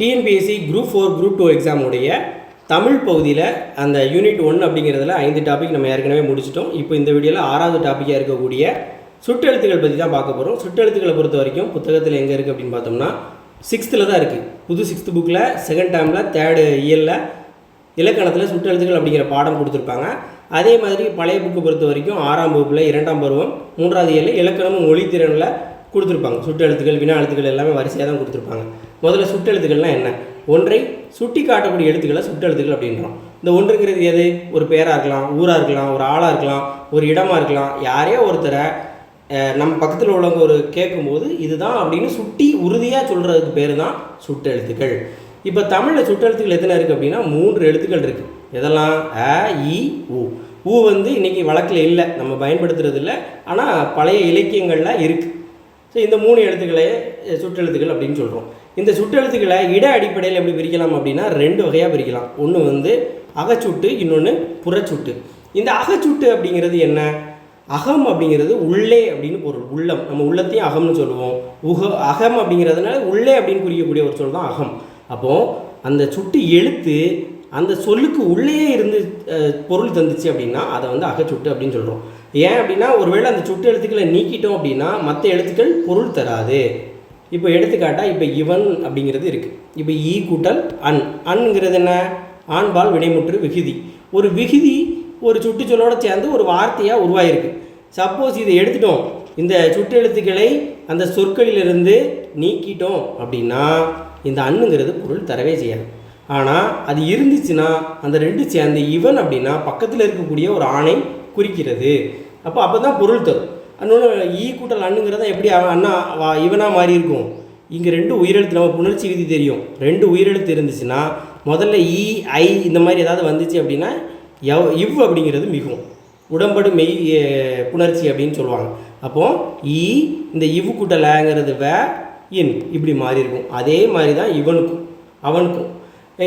TNPSC group four group two எக்ஸாமுடைய Tamil பகுதியில் அந்த unit one அப்படிங்கிறதுல ஐந்து டாபிக் நம்ம ஏற்கனவே முடிச்சிட்டோம். இப்போ இந்த வீடியோவில் ஆறாவது டாப்பிக்காக இருக்கக்கூடிய சுட்டெழுத்துக்கள் பற்றி தான் பார்க்க போகிறோம் சுட்டெழுத்துக்களை பொறுத்த வரைக்கும் புத்தகத்தில் எங்கே இருக்குது அப்படின்னு பார்த்தோம்னா சிக்ஸ்த்தில் தான் இருக்குது புது சிக்ஸ்த்து புக்கில் செகண்ட் டேர்மில் தேர்டு இயரில் இலக்கணத்தில் சுட்டெழுத்துக்கள் அப்படிங்கிற பாடம் கொடுத்துருப்பாங்க. அதே மாதிரி பழைய புக்கு பொறுத்த வரைக்கும் ஆறாம் வகுப்பில் இரண்டாம் பருவம் மூன்றாவது இயரில் இலக்கணமும் மொழித்திறனில் கொடுத்துருப்பாங்க. சுட்டெழுத்துக்கள் வினா எழுத்துக்கள் எல்லாமே வரிசையாக தான் கொடுத்துருப்பாங்க. முதல்ல சுட்டெழுத்துக்கள்லாம் என்ன? ஒன்றை சுட்டி காட்டக்கூடிய எழுத்துக்களை சுட்டெழுத்துக்கள் அப்படின்றோம். இந்த ஒன்றுங்கிறது எது? ஒரு பேராக இருக்கலாம் ஊராக இருக்கலாம் ஒரு ஆளாக இருக்கலாம் ஒரு இடமா இருக்கலாம். யாரையோ ஒருத்தரை நம்ம பக்கத்தில் உள்ளவங்க ஒரு கேட்கும்போது இதுதான் அப்படின்னு சுட்டி உறுதியாக சொல்கிறதுக்கு பேர் தான் சுட்டெழுத்துக்கள். இப்போ தமிழில் சுட்டெழுத்துக்கள் எத்தனை இருக்குது அப்படின்னா மூன்று எழுத்துக்கள் இருக்குது எதெல்லாம்? அ இ உ. ஊ வந்து இன்றைக்கி வழக்கில் இல்லை நம்ம பயன்படுத்துறது இல்லை ஆனால் பழைய இலக்கியங்களில் இருக்குது ஸோ இந்த மூணு எழுத்துக்களே சுற்றெழுத்துக்கள் அப்படின்னு சொல்கிறோம் இந்த சுட்டெழுத்துக்களை இட அடிப்படையில் எப்படி பிரிக்கலாம் அப்படின்னா ரெண்டு வகையாக பிரிக்கலாம். ஒன்று வந்து அகச்சுட்டு இன்னொன்று புறச்சுட்டு. இந்த அகச்சுட்டு அப்படிங்கிறது என்ன? அகம் அப்படிங்கிறது உள்ளே அப்படின்னு பொருள். உள்ளம். நம்ம உள்ளத்தையும் அகம்னு சொல்லுவோம். உக அகம் அப்படிங்கிறதுனால உள்ளே அப்படின்னு குறிக்கக்கூடிய ஒரு சொல் தான் அகம். அப்போது அந்த சுட்டு எழுத்து அந்த சொல்லுக்கு உள்ளேயே இருந்து பொருள் தந்துச்சு அப்படின்னா அதை வந்து அகச்சுட்டு அப்படின்னு சொல்கிறோம் ஏன் அப்படின்னா ஒருவேளை அந்த சுட்டு எழுத்துக்களை நீக்கிட்டோம் அப்படின்னா மற்ற எழுத்துக்கள் பொருள் தராது. இப்போ எடுத்துக்காட்டால் இப்போ இவன் அப்படிங்கிறது இருக்குது இப்போ ஈ கூட்டல் அன். அன்ங்கிறது என்ன? ஆண்பால் வினைமுற்று விகுதி. ஒரு விகுதி ஒரு சுட்டுச்சொல்லோடு சேர்ந்து ஒரு வார்த்தையாக உருவாயிருக்கு. சப்போஸ் இதை எடுத்துட்டோம். இந்த சுட்டெழுத்துக்களை அந்த சொற்களிலிருந்து நீக்கிட்டோம் அப்படின்னா இந்த அண்ணுங்கிறது பொருள் தரவே செய்யாது. ஆனால் அது இருந்துச்சுன்னா அந்த ரெண்டு சேர்ந்து இவன் அப்படின்னா பக்கத்தில் இருக்கக்கூடிய ஒரு ஆணை குறிக்கிறது. அப்போ அப்போ தான் பொருள் தரும். இன்னொன்று ஈ கூட்டல் அண்ணுங்கிறத எப்படி அவன் அண்ணா வா இவனாக மாறி இருக்கும்? இங்கே ரெண்டு உயிரெழுத்து நம்ம புணர்ச்சி விதி தெரியும். ரெண்டு உயிரெழுத்து இருந்துச்சுன்னா முதல்ல ஈ ஐ இந்த மாதிரி ஏதாவது வந்துச்சு அப்படின்னா எவ் இவ் அப்படிங்கிறது மிகும். உடம்படு மெய் புணர்ச்சி அப்படின்னு சொல்லுவாங்க. அப்போது ஈ இந்த இவ் கூட்டலைங்கிறது வே இன் இப்படி மாறி இருக்கும். அதே மாதிரி தான் இவனுக்கும் அவனுக்கும்.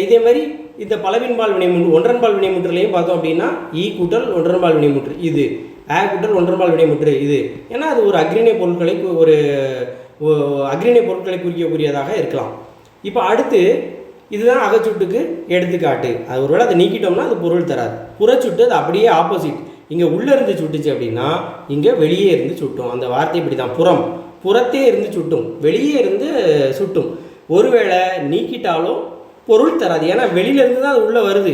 இதே மாதிரி இந்த பலவின்பால் வினைமுற்று ஒன்றன்பால் வினைமுற்றுலையும் பார்த்தோம் அப்படின்னா ஈ கூட்டல் ஒன்றன்பால் வினைமுற்று இது. ஆ கூட்டல் ஒன்றன்பால் வினைமுற்று இது. ஏன்னா அது ஒரு அக்ரிணை பொருட்களை ஒரு அக்ரிணை பொருட்களை குறிக்கக்கூடியதாக இருக்கலாம். இப்போ அடுத்து இதுதான் அகச்சுட்டுக்கு எடுத்துக்காட்டு. அது ஒருவேளை அதை நீக்கிட்டோம்னா அது பொருள் தராது. புறச்சுட்டு அது அப்படியே ஆப்போசிட் இங்கே உள்ளே இருந்து சுட்டுச்சு அப்படின்னா இங்கே வெளியே இருந்து சுட்டும். அந்த வார்த்தை இப்படி தான் புறம். புறத்தே இருந்து சுட்டும். வெளியே இருந்து சுட்டும். ஒருவேளை நீக்கிட்டாலும் பொருள் தராது. ஏன்னா வெளியிலேருந்து தான் அது உள்ளே வருது.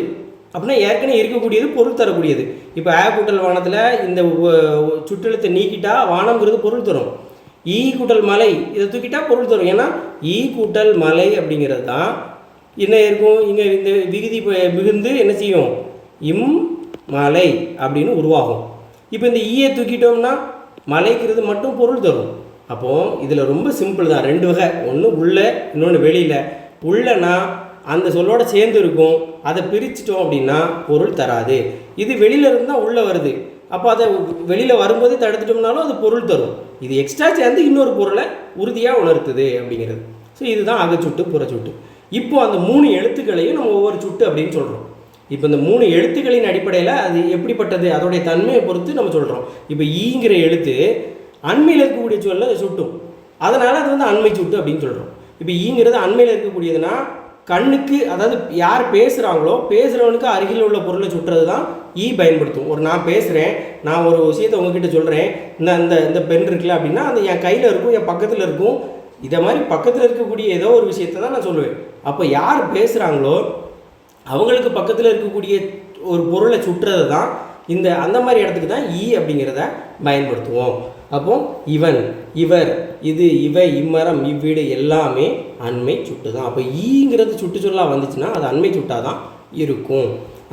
அப்படின்னா ஏற்கனவே இருக்கக்கூடியது பொருள் தரக்கூடியது. இப்போ ஆ கூட்டல் வானத்தில் இந்த உ- சுற்றெழுத்தை நீக்கிட்டா வானம்ங்கிறது பொருள் தரும். ஈ கூட்டல் மலை இதை தூக்கிட்டால் பொருள் தரும். ஏன்னா ஈ கூட்டல் மலை அப்படிங்கிறது தான் என்ன இருக்கும்? இங்கே இந்த விகுதி மிகுந்து என்ன செய்யும்? இம் மலை அப்படின்னு உருவாகும். இப்போ இந்த ஈயை தூக்கிட்டோம்னா மலைக்கிறது மட்டும் பொருள் தரும். அப்போது இதில் ரொம்ப சிம்பிள் தான். ரெண்டு வகை. ஒன்று உள்ளே இன்னொன்று வெளியில். உள்ளனா அந்த சொல்லோட சேர்ந்து இருக்கும் அதை பிரிச்சிட்டோம் அப்படின்னா பொருள் தராது. இது வெளியில இருந்து தான் உள்ளே வருது. அப்போ அதை வெளியில் வரும்போது தடுத்துட்டோம்னாலும் அது பொருள் தரும். இது எக்ஸ்ட்ரா சேர்ந்து இன்னொரு பொருளை உறுதியாக உணர்த்துது அப்படிங்கிறது. ஸோ இதுதான் அகச்சுட்டு புறச்சுட்டு. இப்போ அந்த மூணு எழுத்துக்களையும் நம்ம ஒவ்வொரு சுட்டு அப்படின்னு சொல்கிறோம் இப்போ இந்த மூணு எழுத்துக்களின் அடிப்படையில் அது எப்படிப்பட்டது? அதோடைய தன்மையை பொறுத்து நம்ம சொல்கிறோம் இப்போ ஈங்கிற எழுத்து அண்மையில் இருக்கக்கூடிய சொல்ல அது சுட்டும். அதனால் அது வந்து அண்மை சுட்டு அப்படின்னு சொல்கிறோம் இப்போ ஈங்கிறது அண்மையில் இருக்கக்கூடியதுன்னா கண்ணுக்கு அதாவது யார் பேசுகிறாங்களோ பேசுகிறவனுக்கு அருகில் உள்ள பொருளை சுட்டுறது தான் ஈ பயன்படுத்தும். ஒரு நான் பேசுகிறேன் நான் ஒரு விஷயத்தை உங்ககிட்ட சொல்கிறேன் இந்த இந்த இந்த பென் இருக்குல்ல அப்படின்னா அந்த என் கையில் இருக்கும் என் பக்கத்தில் இருக்கும் இதை மாதிரி பக்கத்தில் இருக்கக்கூடிய ஏதோ ஒரு விஷயத்தை தான் நான் சொல்லுவேன். அப்போ யார் பேசுகிறாங்களோ அவங்களுக்கு பக்கத்தில் இருக்கக்கூடிய ஒரு பொருளை சுட்டுறது தான் இந்த அந்த மாதிரி இடத்துக்கு தான் ஈ அப்படிங்கிறத பயன்படுத்துவோம். அப்போ இவன் இவர் இது இவ இம்மரம் இவ்வீடு எல்லாமே அண்மை சுட்டு தான் அப்போ ஈங்கிறது சுட்டு சொல்லாக வந்துச்சுன்னா அது அண்மை சுட்டாக தான் இருக்கும்.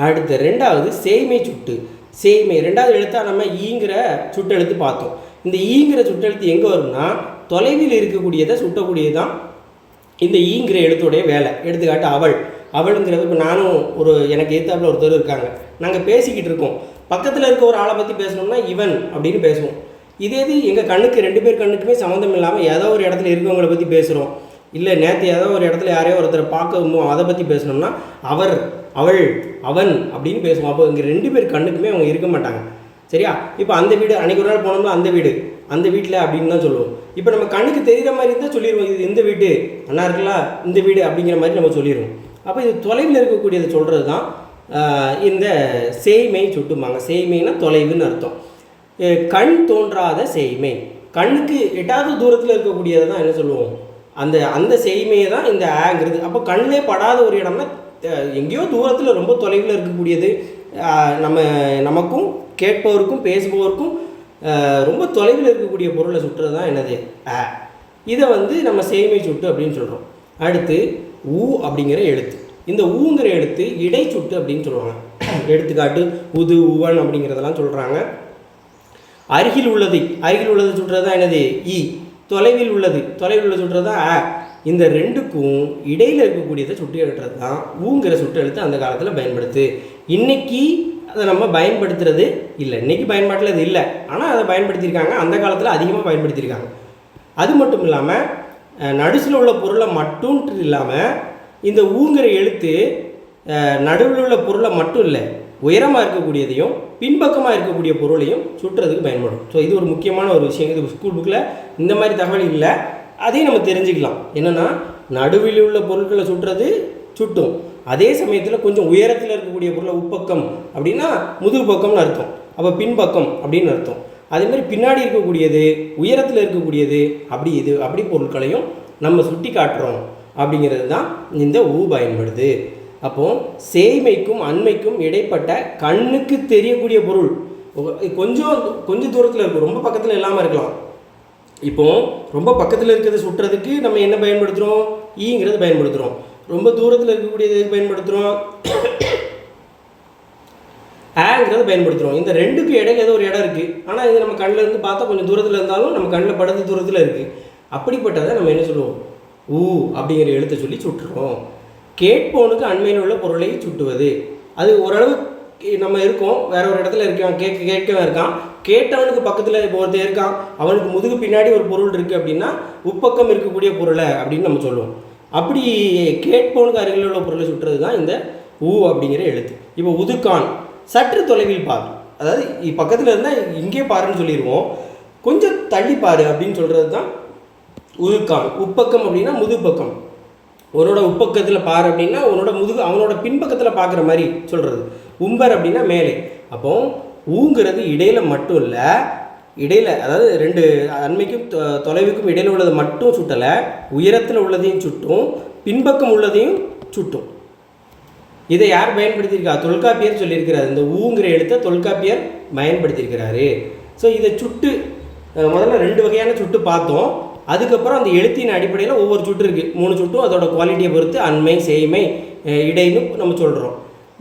அடுத்து ரெண்டாவது சேமை சுட்டு. சேமை ரெண்டாவது எழுத்தா நம்ம ஈங்கிற சுட்டெழுத்து பார்த்தோம். இந்த ஈங்கிற சுட்டெழுத்து எங்கே வரும்னா தொலைவில் இருக்கக்கூடியதை சுட்டக்கூடியது தான் இந்த ஈங்கிற எழுத்துடைய வேலை. எடுத்துக்காட்டு அவள். அவளுங்கிறது இப்போ நானும் ஒரு எனக்கு எதிர்த்தாப்புல ஒருத்தர் இருக்காங்க. நாங்கள் பேசிக்கிட்டு இருக்கோம். பக்கத்தில் இருக்க ஒரு ஆளை பற்றி பேசணும்னா இவன் அப்படின்னு பேசுவோம். இதே இது எங்கள் கண்ணுக்கு ரெண்டு பேர் கண்ணுக்குமே சம்மந்தம் இல்லாமல் ஏதோ ஒரு இடத்துல இருக்கவங்கள பற்றி பேசுகிறோம் இல்லை நேற்று ஏதோ ஒரு இடத்துல யாரையோ ஒருத்தரை பார்க்கணும் அதை பற்றி பேசணும்னா அவர் அவள் அவன் அப்படின்னு பேசுவோம். அப்போ இங்கே ரெண்டு பேர் கண்ணுக்குமே அவங்க இருக்க மாட்டாங்க. சரியா? இப்போ அந்த வீடு அன்றைக்கு ஒரு நாள் போனோம்னா அந்த வீடு. அந்த வீட்டில் அப்படின்னு தான் சொல்லுவோம். இப்போ நம்ம கண்ணுக்கு தெரிகிற மாதிரி இருந்தால் சொல்லிடுவோம். இது இந்த வீடு அண்ணா இருக்கலாம் இந்த வீடு அப்படிங்கிற மாதிரி நம்ம சொல்லிடுவோம். அப்போ இது தொலைவில் இருக்கக்கூடியதை சொல்கிறது தான் இந்த சேய்மை சுட்டுமாங்க சேய்மைனா தொலைவுன்னு அர்த்தம். கண் தோன்றாத செய்மை கண்ணுக்கு எட்டாவது தூரத்தில் இருக்கக்கூடியதை தான் என்ன சொல்லுவோம்? அந்த அந்த செய்மையை தான் இந்த ஆங்கிறது. அப்போ கண்ணிலே படாத ஒரு இடம்னா எங்கேயோ தூரத்தில் ரொம்ப தொலைவில் இருக்கக்கூடியது. நம்ம நமக்கும் கேட்பவருக்கும் பேசுபவருக்கும் ரொம்ப தொலைவில் இருக்கக்கூடிய பொருளை சுட்டுறது தான் என்னது? ஆ இதை வந்து நம்ம சேமை சுட்டு அப்படின்னு சொல்கிறோம் அடுத்து ஊ அப்படிங்கிற எழுத்து. இந்த ஊங்கிற எழுத்து இடை சுட்டு அப்படின்னு சொல்லுவாங்க. எடுத்துக்காட்டு உது உவன் அப்படிங்கிறதெல்லாம் சொல்கிறாங்க அருகில் உள்ளது. அருகில் உள்ளது சொல்கிறது தான் என்னது? இ. தொலைவில் உள்ளது. தொலைவில் உள்ளது சொல்கிறது தான் அ. இந்த ரெண்டுக்கும் இடையில் இருக்கக்கூடியதை சுட்டி எழுத்துறது தான். ஊங்கிற சுட்டெழுத்து அந்த காலத்தில் பயன்படுத்து. இன்னைக்கு அதை நம்ம பயன்படுத்துறது இல்லை. இன்னைக்கு பயன்பாட்டில் அது இல்லை. ஆனால் அதை பயன்படுத்தியிருக்காங்க. அந்த காலத்தில் அதிகமாக பயன்படுத்தியிருக்காங்க. அது மட்டும் இல்லாமல் நடுசில் உள்ள பொருளை மட்டும் இல்லாமல் இந்த ஊங்கிற எழுத்து நடுவில் உள்ள பொருளை மட்டும் இல்லை. உயரமாக இருக்கக்கூடியதையும் பின்பக்கமாக இருக்கக்கூடிய பொருளையும் சுட்டுறதுக்கு பயன்படும். ஸோ இது ஒரு முக்கியமான ஒரு விஷயம். இது ஸ்கூல் புக்கில் இந்த மாதிரி தகவல் இல்லை. அதையும் நம்ம தெரிஞ்சுக்கலாம். என்னென்னா நடுவில் உள்ள பொருட்களை சுட்டுறது சுட்டும். அதே சமயத்தில் கொஞ்சம் உயரத்தில் இருக்கக்கூடிய பொருளை உப்பக்கம் அப்படின்னா முதுகு பக்கம்னு அர்த்தம். அப்போ பின்பக்கம் அப்படின்னு அர்த்தம். அதே மாதிரி பின்னாடி இருக்கக்கூடியது உயரத்தில் இருக்கக்கூடியது அப்படி இது அப்படி பொருட்களையும் நம்ம சுட்டி காட்டுறோம். அப்படிங்கிறது தான் இந்த ஊ பயன்படுது. அப்போது சேய்மைக்கும் அண்மைக்கும் இடைப்பட்ட கண்ணுக்கு தெரியக்கூடிய பொருள். கொஞ்சம் கொஞ்சம் தூரத்தில் இருக்கும். ரொம்ப பக்கத்தில் இல்லாமல் இருக்கலாம். இப்போது ரொம்ப பக்கத்தில் இருக்கிறத சுட்டுறதுக்கு நம்ம என்ன பயன்படுத்துகிறோம் ஈங்கிறது பயன்படுத்துகிறோம் ரொம்ப தூரத்தில் இருக்கக்கூடியது பயன்படுத்துகிறோம் ஆங்கிறத பயன்படுத்துகிறோம் இந்த ரெண்டுக்கும் இடையில ஏதோ ஒரு இடம் இருக்குது ஆனால் இது நம்ம கண்ணில் இருந்து பார்த்தா கொஞ்சம் தூரத்தில் இருந்தாலும் நம்ம கண்ணில் படுத்த தூரத்தில் இருக்குது அப்படிப்பட்டதை நம்ம என்ன சொல்லுவோம்? ஊ அப்படிங்கிற எழுத்தை சொல்லி சுட்டுறோம். கேட்போனுக்கு அண்மையில் உள்ள பொருளை சுட்டுவது. அது ஓரளவு நம்ம இருக்கோம் வேற ஒரு இடத்துல இருக்கான் கேட்க கேட்கவே இருக்கான். கேட்டவனுக்கு பக்கத்தில் இப்போ ஒருத்தர் இருக்கான் அவனுக்கு முதுகு பின்னாடி ஒரு பொருள் இருக்குது அப்படின்னா உப்பக்கம் இருக்கக்கூடிய பொருளை அப்படின்னு நம்ம சொல்லுவோம். அப்படி கேட்போனுக்கு அருகில் உள்ள பொருளை சுட்டுறது தான் இந்த ஊ அப்படிங்கிற எழுத்து. இப்போ உதுக்கான் சற்று தொலைவில் பார். அதாவது பக்கத்தில் இருந்தால் இங்கே பாருன்னு சொல்லிடுவோம் கொஞ்சம் தள்ளி பாரு அப்படின்னு சொல்கிறது தான் உதுக்கான். உப்பக்கம் அப்படின்னா முதுப்பக்கம் உன்னோட உப்பக்கத்தில் பாரு அப்படின்னா உன்னோட முதுகு அவனோட பின்பக்கத்தில் பார்க்குற மாதிரி சொல்கிறது உம்பர் அப்படின்னா மேலே. அப்போ ஊங்கிறது இடையில மட்டும் இல்லை இடையில அதாவது ரெண்டு அண்மைக்கும் தொ- தொலைவுக்கும் இடையில உள்ளது மட்டும் சுட்டலை உயரத்தில் உள்ளதையும் சுட்டும் பின்பக்கம் உள்ளதையும் சுட்டும். இதை யார் பயன்படுத்தியிருக்கா? தொல்காப்பியர் சொல்லியிருக்கிறார். இந்த ஊங்கிற எழுத்தை தொல்காப்பியர் பயன்படுத்தியிருக்கிறாரு. ஸோ இதை சுட்டு முதல்ல ரெண்டு வகையான சுட்டு பார்த்தோம். அதுக்கப்புறம் அந்த எழுத்தின் அடிப்படையில் ஒவ்வொரு சுட்டு இருக்குது மூணு சுட்டும் அதோட குவாலிட்டியை பொறுத்து அண்மை செய்மை இடைன்னு நம்ம சொல்கிறோம்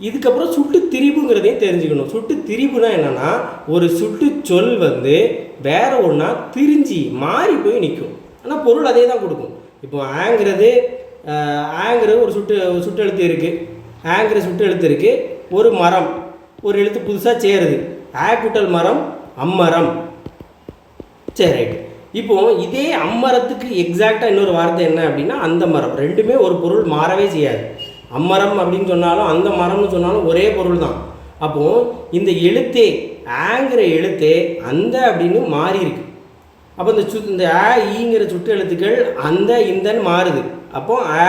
இதுக்கப்புறம் சுட்டு திரிபுங்கிறதையும் தெரிஞ்சுக்கணும். சுட்டு திரிபுனா என்னென்னா ஒரு சுட்டு சொல் வந்து வேற ஒன்றா திரிஞ்சு மாறி போய் நிற்கும் ஆனால் பொருள் அதே தான் கொடுக்கும். இப்போ ஆங்கிறது ஆங்கிற ஆங்கிறது ஒரு சுட்டு ஒரு சுட்டு எழுத்து இருக்குது ஆங்கிற சுட்டு எழுத்து இருக்குது ஒரு மரம் ஒரு எழுத்து புதுசாக சேருது ஆ குட்டல் மரம் அம்மரம். சரி ரைட் இப்போ இதே அம்மரத்துக்கு எக்ஸாக்டாக இன்னொரு வார்த்தை என்ன அப்படின்னா அந்த மரம். ரெண்டுமே ஒரு பொருள் மாறவே செய்யாது. அம்மரம் அப்படின்னு சொன்னாலும் அந்த மரம்னு சொன்னாலும் ஒரே பொருள் தான். அப்போது இந்த எழுத்தே ஆங்கிற எழுத்தே அந்த அப்படின்னு மாறி இருக்கு. அப்போ இந்த சு இந்த ஆ ஈங்கிற சுட்டு எழுத்துக்கள் அந்த இந்தன்னு மாறுது. அப்போ ஆ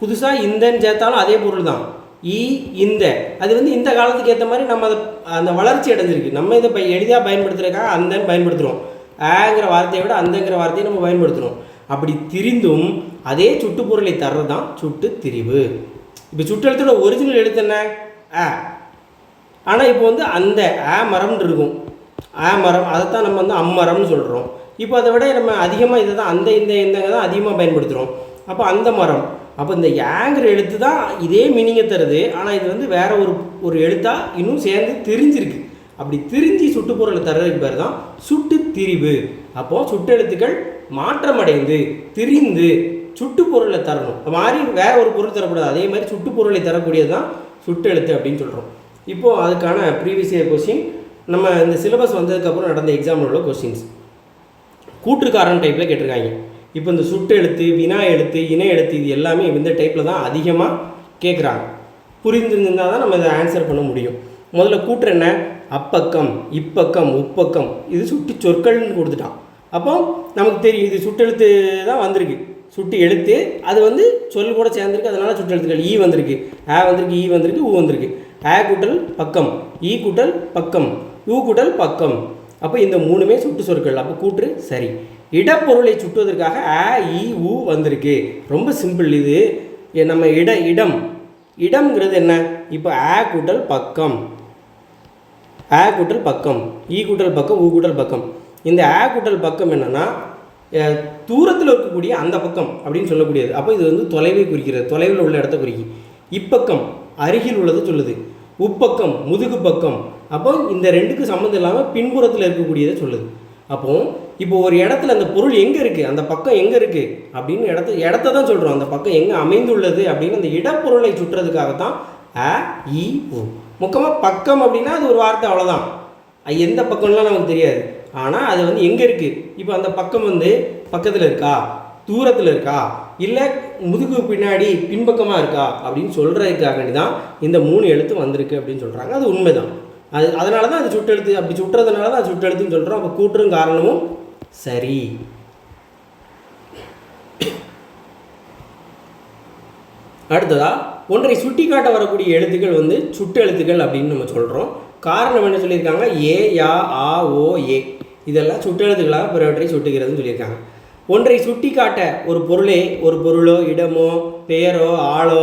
புதுசாக இந்தன்னு சேர்த்தாலும் அதே பொருள் தான். ஈ இந்த. அது வந்து இந்த காலத்துக்கு ஏற்ற மாதிரி நம்ம அதை அந்த வளர்ச்சி அடைஞ்சிருக்கு. நம்ம இதை எளிதாக பயன்படுத்துறதுக்காக அந்தன்னு பயன்படுத்துகிறோம் ஆங்கிற வார்த்தையை விட அந்தங்கிற வார்த்தையை நம்ம பயன்படுத்துகிறோம் அப்படி திரிந்தும் அதே சுட்டுப்பொருளை தர்றது தான் சுட்டு திரிவு இப்போ சுட்டெழுத்தோட ஒரிஜினல் எழுத்து என்ன? ஆ ஆனால் இப்போ வந்து அந்த ஆ மரம்னு இருக்கும். ஆ மரம் அதைத்தான் நம்ம வந்து அம்மரம்னு சொல்கிறோம் இப்போ அதை விட நம்ம அதிகமாக இதை தான் அந்த இந்த இந்தங்க தான் அதிகமாக பயன்படுத்துகிறோம் அப்போ அந்த மரம் அப்போ இந்த ஏங்கிற எழுத்து தான் இதே மீனிங்கை தருது. ஆனால் இது வந்து வேற ஒரு ஒரு எழுத்தாக இன்னும் சேர்ந்து தெரிஞ்சிருக்கு. அப்படி திரிஞ்சு சுட்டுப்பொருளை தர்றதுக்கு பேர் தான் சுட்டு திரிவு அப்போது சுட்டெழுத்துக்கள் மாற்றமடைந்து திரிந்து சுட்டுப்பொருளை தரணும். மாறி வேற ஒரு பொருள் தரக்கூடாது. அதே மாதிரி சுட்டுப்பொருளை தரக்கூடியது தான் சுட்டெழுத்து அப்படின்னு சொல்கிறோம் இப்போது அதுக்கான ப்ரீவியஸ் இயர் கொஸ்டின் நம்ம இந்த சிலபஸ் வந்ததுக்கப்புறம் நடந்த எக்ஸாமில் உள்ள கொஸ்டின்ஸ் கூற்றுக்காரன் டைப்பில் கேட்டிருக்காங்க. இப்போ இந்த சுட்டு எழுத்து வினா எழுத்து இணை எழுத்து இது எல்லாமே இந்த டைப்பில் தான் அதிகமாக கேட்குறாங்க புரிந்திருந்தால் தான் நம்ம இதை ஆன்சர் பண்ண முடியும். முதல்ல கூற்று என்ன? அப்பக்கம் இப்பக்கம் உப்பக்கம். இது சுட்டு சொற்கள்னு கொடுத்துட்டான். அப்போ நமக்கு தெரியும் இது சுட்டெழுத்து தான் வந்திருக்கு. சுட்டு எழுத்து அது வந்து சொல் கூட சேர்ந்துருக்கு அதனால சுட்டெழுத்துக்கள். ஈ வந்திருக்கு. ஆ வந்திருக்கு ஈ வந்திருக்கு ஊ வந்திருக்கு. ஆ கூட்டல் பக்கம். ஈ கூட்டல் பக்கம். ஊ கூட்டல் பக்கம். அப்போ இந்த மூணுமே சுட்டு சொற்கள். அப்போ கூற்று சரி. இடப்பொருளை சுட்டுவதற்காக ஆ இ ஊ வந்திருக்கு. ரொம்ப சிம்பிள் இது. எ- நம்ம இட இடம். இடம்ங்கிறது என்ன? இப்போ ஆ கூட்டல் பக்கம். ஆ கூட்டல் பக்கம் ஈ கூட்டல் பக்கம் ஊ கூட்டல் பக்கம். இந்த ஆ கூட்டல் பக்கம் என்னென்னா தூரத்தில் இருக்கக்கூடிய அந்த பக்கம் அப்படின்னு சொல்லக்கூடியது. அப்போ இது வந்து தொலைவை குறிக்கிறது. தொலைவில் உள்ள இடத்த குறிக்கும் இப்பக்கம் அருகில் உள்ளது சொல்லுது. உப்பக்கம் முதுகு பக்கம். அப்போ இந்த ரெண்டுக்கும் சம்மந்தம் இல்லாமல் பின்புறத்தில் இருக்கக்கூடியதை சொல்லுது. அப்போ இப்போ ஒரு இடத்துல அந்த பொருள் எங்கே இருக்குது அந்த பக்கம் எங்கே இருக்குது அப்படின்னு இடத்த இடத்த தான் சொல்கிறோம் அந்த பக்கம் எங்கே அமைந்துள்ளது அப்படின்னு அந்த இடப்பொருளை சுட்டுறதுக்காகத்தான் அ இ e, உ முக்கமாக பக்கம் அப்படின்னா அது ஒரு வார்த்தை அவ்வளோதான் அது எந்த பக்கம்லாம் நமக்கு தெரியாது. ஆனால் அது வந்து எங்கே இருக்குது இப்போ அந்த பக்கம் வந்து பக்கத்தில் இருக்கா? தூரத்தில் இருக்கா? இல்லை முதுகு பின்னாடி பின்பக்கமாக இருக்கா? அப்படின்னு சொல்கிறதுக்காக தான் இந்த மூணு எழுத்து வந்திருக்கு அப்படின்னு சொல்கிறாங்க அது உண்மைதான். அது அதனால தான் அது சுட்டெழுத்து அப்படி சுட்டுறதுனால தான் அது சுட்டெழுத்துன்னு சொல்கிறோம் அப்போ கூட்டுறும் காரணமும் சரி. அடுத்ததா? ஒன்றை சுட்டி காட்ட வரக்கூடிய எழுத்துக்கள் வந்து சுட்டெழுத்துக்கள் அப்படின்னு நம்ம சொல்கிறோம் காரணம் என்ன சொல்லியிருக்காங்க? ஏ யா ஆ ஓ ஏ. இதெல்லாம் சுட்டெழுத்துக்களாக பிறவற்றை சுட்டுகிறதுன்னு சொல்லியிருக்காங்க. ஒன்றை சுட்டி காட்ட ஒரு பொருளே ஒரு பொருளோ இடமோ பெயரோ ஆளோ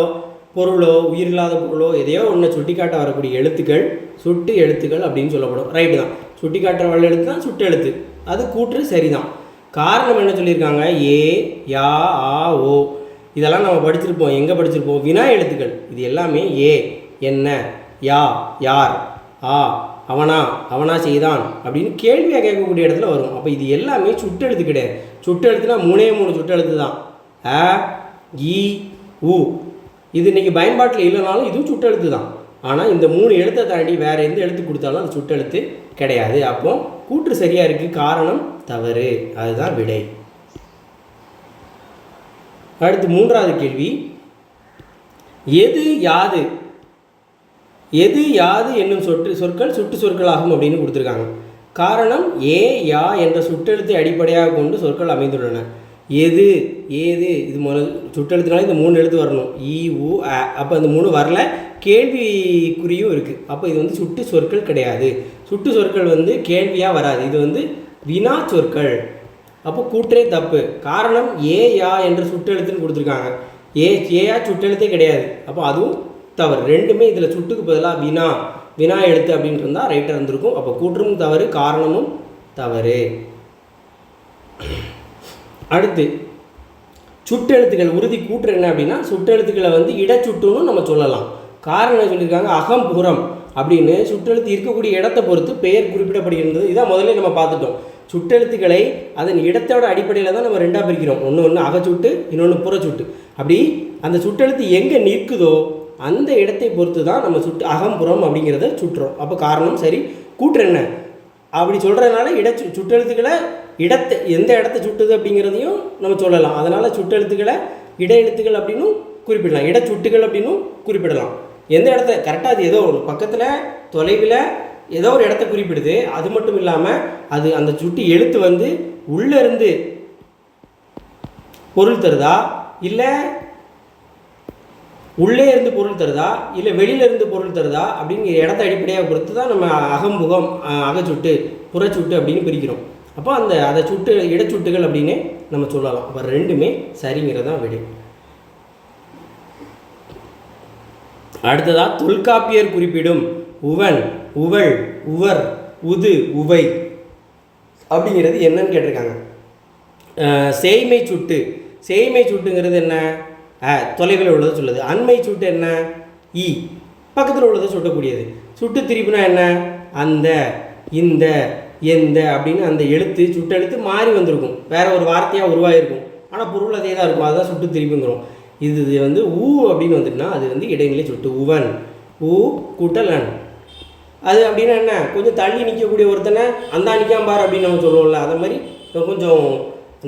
பொருளோ உயிரில்லாத பொருளோ எதையோ ஒன்றை சுட்டி காட்ட வரக்கூடிய எழுத்துக்கள் சுட்டு எழுத்துக்கள் அப்படின்னு சொல்லப்படும். ரைட்டு தான். சுட்டி காட்டுற வள்ள எழுத்து தான் சுட்டு எழுத்து. அது கூற்று சரிதான். காரணம் என்ன சொல்லியிருக்காங்க? ஏ யா ஆ ஓ. இதெல்லாம் நம்ம படிச்சிருப்போம். எங்கே படிச்சிருப்போம்? வினா எழுத்துக்கள். இது எல்லாமே ஏ என்ன யா யார் ஆ அவனா அவனா செய்தான் அப்படின்னு கேள்வியாக கேட்கக்கூடிய இடத்துல வரும். அப்போ இது எல்லாமே சுட்டெழுத்து கிடையாது. சுட்டெழுத்துனா மூணே மூணு சுட்டெழுத்து தான். அ இ உ. இது இன்னைக்கு பயன்பாட்டில் இல்லைனாலும் இதுவும் சுட்டெழுத்து தான். ஆனால் இந்த மூணு எழுத்தை தாண்டி வேறு எந்த எழுத்து கொடுத்தாலும் அது சுட்டெழுத்து கிடையாது. அப்போ கூற்று சரியாக இருக்குது காரணம் தவறு. அதுதான் விடை. அடுத்து மூன்றாவது கேள்வி. எது யாது? எது யாது என்னும் சொற்று சொற்கள் சுட்டு சொற்களாகும் அப்படின்னு கொடுத்துருக்காங்க. காரணம் ஏ யா என்ற சுட்டெழுத்தை அடிப்படையாக கொண்டு சொற்கள் அமைந்துள்ளன. எது ஏது இது முதல் சுட்டெழுத்துனால இந்த மூணு எழுத்து வரணும். இ உ அ. அப்போ அந்த மூணு வரல. கேள்விக்குறியும் இருக்குது அப்போ இது வந்து சுட்டு சொற்கள் கிடையாது. சுட்டு சொற்கள் வந்து கேள்வியாக வராது. இது வந்து வினா சொற்கள். அப்போ கூற்றே தப்பு. காரணம் ஏ யா என்ற சுட்டெழுத்துன்னு கொடுத்துருக்காங்க. ஏ ஏயா சுட்டெழுத்தே கிடையாது. அப்போ அதுவும் தவறு. ரெண்டுமே இதில் சுட்டுக்கு பதிலாக வினா. வினா எழுத்து அப்படின்ட்டு இருந்தால் ரைட்டாக இருந்திருக்கும் அப்போ கூற்றும் தவறு காரணமும் தவறு. அடுத்து சுட்டெழுத்துக்கள் உறுதி கூற்று என்ன அப்படின்னா சுட்டெழுத்துக்களை வந்து இடச்சுட்டுன்னு நம்ம சொல்லலாம். காரணம் என்ன சொல்லியிருக்காங்க? அகம் புறம் அப்படின்னு சுட்டெழுத்து இருக்கக்கூடிய இடத்தை பொறுத்து பெயர் குறிப்பிடப்படுகின்றது. இதான் முதல்ல நம்ம பார்த்துட்டோம். சுட்டெழுத்துக்களை அதன் இடத்தோட அடிப்படையில் தான் நம்ம ரெண்டாக பிரிக்கிறோம். ஒன்று ஒன்று அகச்சுட்டு இன்னொன்று புறச்சுட்டு அப்படி அந்த சுட்டெழுத்து எங்கே நிற்குதோ அந்த இடத்தை பொறுத்து தான் நம்ம சுட்டு அகம்புறம் அப்படிங்கிறத சுட்டுறோம். அப்போ காரணம் சரி கூற்று என்ன? அப்படி சொல்கிறதுனால இட சு- சுட்டெழுத்துக்களை இடத்தை எந்த இடத்த சுட்டுது அப்படிங்கிறதையும் நம்ம சொல்லலாம். அதனால் சுட்டெழுத்துக்களை இட எழுத்துக்கள் அப்படின்னும் குறிப்பிடலாம். இட சுட்டுகள் அப்படின்னும் குறிப்பிடலாம். எந்த இடத்த? கரெக்டாக அது ஏதோ ஒன்று பக்கத்தில் தொலைவில் ஏதோ ஒரு இடத்த குறிப்பிடுது. அது மட்டும் இல்லாமல் அது அந்த சுட்டு எழுத்து வந்து உள்ளே இருந்து பொருள் தருதா? இல்லை உள்ளே இருந்து பொருள் தருதா? இல்லை வெளியில இருந்து பொருள் தருதா? அப்படிங்கிற இடத்த அடிப்படையாக பொறுத்து தான் நம்ம அகம்புகம் அகச்சுட்டு புறச்சுட்டு அப்படின்னு பிரிக்கிறோம். அப்போ அந்த அதை சுட்டு இடச்சுட்டுகள் அப்படின்னு நம்ம சொல்லலாம். அப்போ ரெண்டுமே சரிங்கிறதான் விடும் அடுத்ததாக தொல்காப்பியர் குறிப்பிடும் உவன். உவள் உவர் உது உவை. அப்படிங்கிறது என்னன்னு கேட்டிருக்காங்க. சேய்மை சுட்டு. சேய்மை சுட்டுங்கிறது என்ன? தொலைவில் உள்ளதை சொல்லுது. அண்மை சுட்டு என்ன? ஈ. பக்கத்தில் உள்ளதை சுட்டக்கூடியது. சுட்டு திரிப்புனா என்ன? அந்த இந்த எந்த அப்படின்னு அந்த எழுத்து சுட்டெழுத்து மாறி வந்திருக்கும். வேற ஒரு வார்த்தையாக உருவாகிருக்கும் ஆனால் பொருள் அதே தான் இருக்கும். அதுதான் சுட்டு திரிப்புங்கிறோம் இது இது வந்து ஊ அப்படின்னு வந்துட்டுனா அது வந்து இடைநிலை சுட்டு. உவன். ஊ கூட்டல் அன். அது அப்படின்னா என்ன? கொஞ்சம் தள்ளி நிற்கக்கூடிய ஒருத்தனை அந்தா நிற்காம பாரு அப்படின்னு நம்ம சொல்லுவோம்ல. அதை மாதிரி இப்போ கொஞ்சம்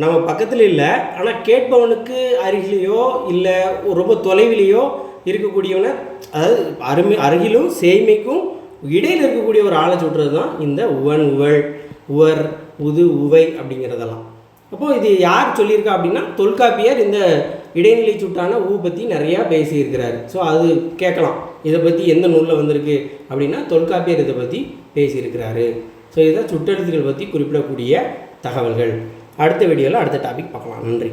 நம்ம பக்கத்தில் இல்லை. ஆனால் கேட்பவனுக்கு அருகிலேயோ இல்லை ரொம்ப தொலைவிலேயோ இருக்கக்கூடியவனை அதாவது அருமை அருகிலும் சேமைக்கும் இடையில் இருக்கக்கூடிய ஒரு ஆளை சுட்டுறது தான் இந்த உவன் உவள் உவர் உது உவை அப்படிங்கிறதெல்லாம். அப்போது இது யார் சொல்லியிருக்கா அப்படின்னா தொல்காப்பியர் இந்த இடைநிலை சுட்டான ஊ பற்றி நிறையா பேசியிருக்கிறாரு. ஸோ அது கேட்கலாம். இதை பற்றி எந்த நூலில் வந்திருக்கு? அப்படின்னா தொல்காப்பியர் இதை பற்றி பேசியிருக்கிறாரு. ஸோ இதுதான் சுட்டெழுத்துக்கள் பற்றி குறிப்பிடக்கூடிய தகவல்கள். அடுத்த வீடியோவில் அடுத்த டாபிக் பார்க்கலாம். நன்றி.